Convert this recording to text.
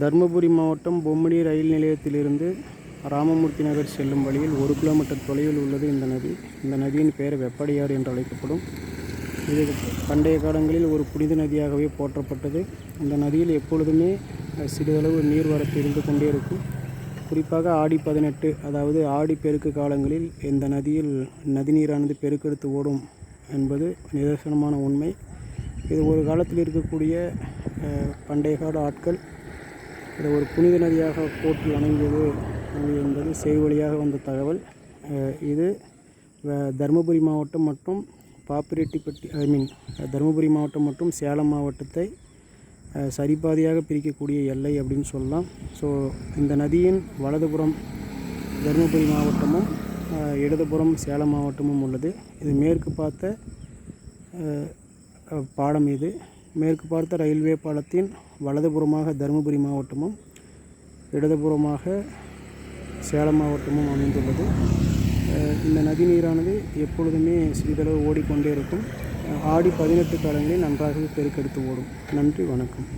தருமபுரி மாவட்டம் பொம்மடி ரயில் நிலையத்திலிருந்து ராமமூர்த்தி நகர் செல்லும் வழியில் ஒரு கிலோமீட்டர் தொலைவில் உள்ளது இந்த நதி. இந்த நதியின் பெயர் வெப்படையாறு என்று அழைக்கப்படும். இது பண்டைய காலங்களில் ஒரு புனித நதியாகவே போற்றப்பட்டது. இந்த நதியில் எப்பொழுதுமே சிறிதளவு சிறிதளவு நீர்வரத்து இருந்து கொண்டே இருக்கும். குறிப்பாக ஆடி பதினெட்டு அதாவது ஆடி பெருக்கு காலங்களில் இந்த நதியில் நதிநீரானது பெருக்கெடுத்து ஓடும் என்பது நிதர்சனமான உண்மை. இது ஒரு காலத்தில் இருக்கக்கூடிய பண்டைய கால ஆட்கள் இதை ஒரு புனித நதியாக போற்றி வணங்கியது என்பது செய்வழியாக வந்த தகவல். இது தருமபுரி மாவட்டம் மற்றும் பாப்பிரெட்டிப்பட்டி ஐ மீன் தருமபுரி மாவட்டம் மற்றும் சேலம் மாவட்டத்தை அஹ், சரிபாதியாக பிரிக்கக்கூடிய எல்லை அப்படின்னு சொல்லலாம். ஸோ இந்த நதியின் வலதுபுறம் தருமபுரி மாவட்டமும் இடதுபுறம் சேலம் மாவட்டமும் உள்ளது. இது மேற்கு பார்த்த பாடம் இது. மேற்கு பார்த்த ரயில்வே பாலத்தின் வலதுபுறமாக தருமபுரி மாவட்டமும் இடதுபுறமாக சேலம் மாவட்டமும் அமைந்துள்ளது. இந்த நதி நீரானது எப்பொழுதுமே சிறிதளவு ஓடிக்கொண்டே இருக்கும். ஆடி பதினெட்டு காலங்களில் நன்றாகவே பெருக்கெடுத்து ஓடும். நன்றி வணக்கம்.